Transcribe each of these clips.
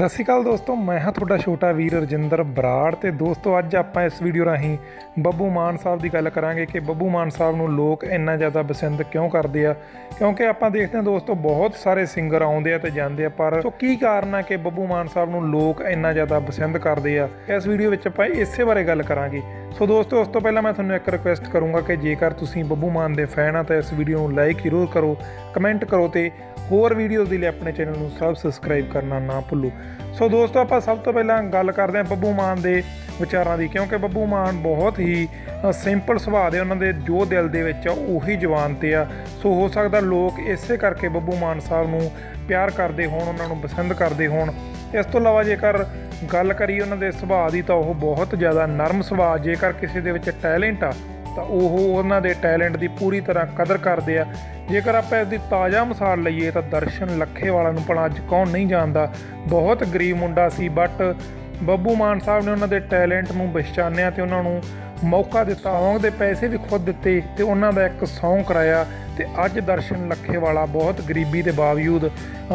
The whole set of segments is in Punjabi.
ਸਤਿ ਸ਼੍ਰੀ ਅਕਾਲ ਦੋਸਤੋ, ਮੈਂ ਹਾਂ ਤੁਹਾਡਾ ਛੋਟਾ ਵੀਰ ਰਜਿੰਦਰ ਬਰਾੜ ਤੇ ਦੋਸਤੋ, ਅੱਜ ਆਪਾਂ ਇਸ ਵੀਡੀਓ ਰਾਹੀਂ ਬੱਬੂ ਮਾਨ ਸਾਹਿਬ ਦੀ ਗੱਲ ਕਰਾਂਗੇ ਕਿ ਬੱਬੂ ਮਾਨ ਸਾਹਿਬ ਨੂੰ ਲੋਕ ਇੰਨਾ ਜ਼ਿਆਦਾ ਪਸੰਦ ਕਿਉਂ ਕਰਦੇ ਆ? ਕਿਉਂਕਿ ਆਪਾਂ ਦੇਖਦੇ ਹਾਂ ਦੋਸਤੋ, ਬਹੁਤ ਸਾਰੇ ਸਿੰਗਰ ਆਉਂਦੇ ਆ ਤੇ ਜਾਂਦੇ ਆ, ਪਰ ਸੋ ਕੀ ਕਾਰਨ ਆ ਕਿ ਬੱਬੂ ਮਾਨ ਸਾਹਿਬ ਨੂੰ ਲੋਕ ਇੰਨਾ ਜ਼ਿਆਦਾ ਪਸੰਦ ਕਰਦੇ ਆ? ਇਸ ਵੀਡੀਓ ਵਿੱਚ ਆਪਾਂ ਇਸੇ ਬਾਰੇ ਗੱਲ ਕਰਾਂਗੇ। ਸੋ ਦੋਸਤੋ, ਉਸ ਤੋਂ ਪਹਿਲਾਂ ਮੈਂ ਤੁਹਾਨੂੰ ਇੱਕ ਰਿਕੁਐਸਟ ਕਰੂੰਗਾ ਕਿ ਜੇਕਰ ਤੁਸੀਂ ਬੱਬੂ ਮਾਨ ਦੇ ਫੈਨ ਆ ਤਾਂ ਇਸ ਵੀਡੀਓ ਨੂੰ ਲਾਈਕ ਜ਼ਰੂਰ ਕਰੋ ਕਮੈਂਟ ਕਰੋ ਤੇ ਹੋਰ ਵੀਡੀਓਜ਼ ਦੇ ਲਈ ਆਪਣੇ ਚੈਨਲ ਨੂੰ ਸਬ ਸਬਸਕ੍ਰਾਈਬ ਕਰਨਾ ਨਾ ਭੁੱਲੋ। ਸੋ ਦੋਸਤੋ, ਆਪਾਂ ਸਭ ਤੋਂ ਪਹਿਲਾਂ ਗੱਲ ਕਰਦੇ ਹਾਂ ਬੱਬੂ ਮਾਨ ਦੇ ਵਿਚਾਰਾਂ ਦੀ, ਕਿਉਂਕਿ ਬੱਬੂ ਮਾਨ ਬਹੁਤ ਹੀ ਸਿੰਪਲ ਸੁਭਾਅ ਦੇ ਉਹਨਾਂ ਦੇ ਜੋ ਦਿਲ ਦੇ ਵਿੱਚ ਆ, ਉਹੀ ਜਵਾਨ ਤੇ ਆ। ਸੋ ਹੋ ਸਕਦਾ ਲੋਕ ਇਸੇ ਕਰਕੇ ਬੱਬੂ ਮਾਨ ਸਾਹਿਬ ਨੂੰ ਪਿਆਰ ਕਰਦੇ ਹੋਣ, ਉਹਨਾਂ ਨੂੰ ਪਸੰਦ ਕਰਦੇ ਹੋਣ। ਇਸ ਤੋਂ ਇਲਾਵਾ ਜੇਕਰ ਗੱਲ ਕਰੀਏ ਉਹਨਾਂ ਦੇ ਸੁਭਾਅ ਦੀ ਤਾਂ ਉਹ ਬਹੁਤ ਜ਼ਿਆਦਾ ਨਰਮ ਸੁਭਾਅ, ਜੇਕਰ ਕਿਸੇ ਦੇ ਵਿੱਚ ਟੈਲੈਂਟ ਆ, ਤਾਂ ਉਹ ਉਹਨਾਂ ਦੇ ਟੈਲੈਂਟ ਦੀ ਪੂਰੀ ਤਰ੍ਹਾਂ ਕਦਰ ਕਰਦੇ ਆ। ਜੇਕਰ ਆਪਾਂ ਇਸ ਦੀ ਤਾਜ਼ਾ ਮਿਸਾਲ ਲਈਏ ਤਾਂ ਦਰਸ਼ਨ ਲੱਖੇਵਾਲਾ ਨੂੰ ਭਲਾ ਅੱਜ ਕੌਣ ਨਹੀਂ ਜਾਣਦਾ। ਬਹੁਤ ਗਰੀਬ ਮੁੰਡਾ ਸੀ ਬਟ ਬੱਬੂ ਮਾਨ ਸਾਹਿਬ ਨੇ ਉਹਨਾਂ ਦੇ ਟੈਲੈਂਟ ਨੂੰ ਪਛਾਣਿਆ ਤੇ ਉਹਨਾਂ ਨੂੰ ਮੌਕਾ ਦਿੱਤਾ ਸੌਂਗ ਦੇ ਪੈਸੇ ਵੀ ਖੁਦ ਦਿੱਤੇ ਤੇ ਉਹਨਾਂ ਦਾ ਇੱਕ ਸੌਂਗ ਕਰਾਇਆ ਤੇ ਅੱਜ ਦਰਸ਼ਨ ਲੱਖੇਵਾਲਾ ਬਹੁਤ ਗਰੀਬੀ ਦੇ ਬਾਵਜੂਦ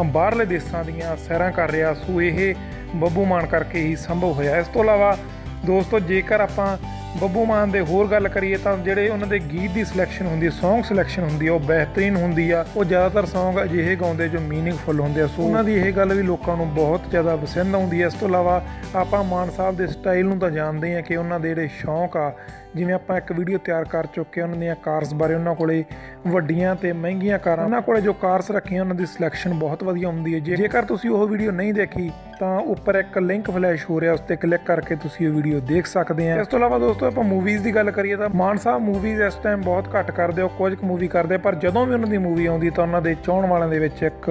ਬਾਹਰਲੇ ਦੇਸ਼ਾਂ ਦੀਆਂ ਸੈਰਾਂ ਕਰ ਰਿਹਾ, ਸੋ ਇਹ ਬੱਬੂ ਮਾਨ ਕਰਕੇ ਹੀ ਸੰਭਵ ਹੋਇਆ। ਇਸ ਤੋਂ ਇਲਾਵਾ ਦੋਸਤੋ, ਜੇਕਰ ਆਪਾਂ ਬੱਬੂ ਮਾਨ ਦੇ ਹੋਰ ਗੱਲ ਕਰੀਏ ਤਾਂ ਜਿਹੜੇ ਉਹਨਾਂ ਦੇ ਗੀਤ ਦੀ ਸਿਲੈਕਸ਼ਨ ਹੁੰਦੀ ਹੈ, Song ਸਿਲੈਕਸ਼ਨ ਹੁੰਦੀ ਹੈ, ਉਹ ਬਿਹਤਰੀਨ ਹੁੰਦੀ ਆ। ਉਹ ਜ਼ਿਆਦਾਤਰ Song ਅਜਿਹੇ ਗਾਉਂਦੇ ਜੋ ਮੀਨਿੰਗਫੁਲ ਹੁੰਦੇ ਆ। ਸੋ ਉਹਨਾਂ ਦੀ ਇਹ ਗੱਲ ਵੀ ਲੋਕਾਂ ਨੂੰ ਬਹੁਤ ਜ਼ਿਆਦਾ ਪਸੰਦ ਆਉਂਦੀ ਹੈ। ਇਸ ਤੋਂ ਇਲਾਵਾ ਆਪਾਂ ਮਾਨ ਸਾਹਿਬ ਦੇ ਸਟਾਈਲ ਨੂੰ ਤਾਂ ਜਾਣਦੇ ਹਾਂ ਕਿ ਉਹਨਾਂ ਦੇ ਜਿਹੜੇ ਸ਼ੌਂਕ ਆ, ਜਿਵੇਂ ਆਪਾਂ ਇੱਕ ਵੀਡੀਓ ਤਿਆਰ ਕਰ ਚੁੱਕੇ ਹਾਂ, ਉਹਨਾਂ ਦੀਆਂ ਕਾਰਸ ਬਾਰੇ, ਉਹਨਾਂ ਕੋਲੇ ਵੱਡੀਆਂ ਤੇ ਮਹਿੰਗੀਆਂ ਕਾਰਾਂ, ਉਹਨਾਂ ਕੋਲੇ ਜੋ ਕਾਰਸ ਰੱਖੀਆਂ, ਉਹਨਾਂ ਦੀ ਸਿਲੈਕਸ਼ਨ ਬਹੁਤ ਵਧੀਆ ਹੁੰਦੀ ਹੈ। ਜੇ- ਜੇਕਰ ਤੁਸੀਂ ਉਹ ਵੀਡੀਓ ਨਹੀਂ ਦੇਖੀ ਤਾਂ ਉੱਪਰ ਇੱਕ ਲਿੰਕ ਫਲੈਸ਼ ਹੋ ਰਿਹਾ, ਉਸ ਤੇ ਕਲਿੱਕ ਕਰਕੇ ਤੁਸੀਂ ਉਹ ਵੀਡੀਓ ਦੇਖ ਸਕਦੇ ਆ। ਇਸ ਤੋਂ ਇਲਾਵਾ ਦੋਸਤੋ, ਆਪਾਂ ਮੂਵੀਜ਼ ਦੀ ਗੱਲ ਕਰੀਏ ਤਾਂ ਮਾਨ ਸਾਹਿਬ ਮੂਵੀਜ਼ ਇਸ ਟਾਈਮ ਬਹੁਤ ਘੱਟ ਕਰਦੇ ਹੋ ਕੁਝ ਕੁ ਮੂਵੀ ਕਰਦੇ, ਪਰ ਜਦੋਂ ਵੀ ਉਹਨਾਂ ਦੀ ਮੂਵੀ ਆਉਂਦੀ ਤਾਂ ਉਹਨਾਂ ਦੇ ਚਾਹਣ ਵਾਲਿਆਂ ਦੇ ਵਿੱਚ ਇੱਕ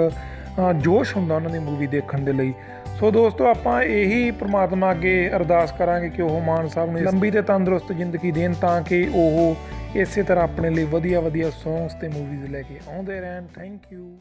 ਜੋਸ਼ ਹੁੰਦਾ ਉਹਨਾਂ ਦੀ ਮੂਵੀ ਦੇਖਣ ਦੇ ਲਈ। ਸੋ ਦੋਸਤੋ, ਆਪਾਂ ਇਹੀ ਪ੍ਰਮਾਤਮਾ ਅੱਗੇ ਅਰਦਾਸ ਕਰਾਂਗੇ ਕਿ ਉਹ ਮਾਨ ਸਾਹਿਬ ਨੂੰ ਲੰਬੀ ਤੇ ਤੰਦਰੁਸਤ ਜ਼ਿੰਦਗੀ ਦੇਣ ਤਾਂ ਕਿ ਉਹ ਇਸੇ ਤਰ੍ਹਾਂ ਆਪਣੇ ਲਈ ਵਧੀਆ ਵਧੀਆ ਸੌਂਗਸ ਤੇ ਮੂਵੀਜ਼ ਲੈ ਕੇ ਆਉਂਦੇ ਰਹਿਣ। Thank you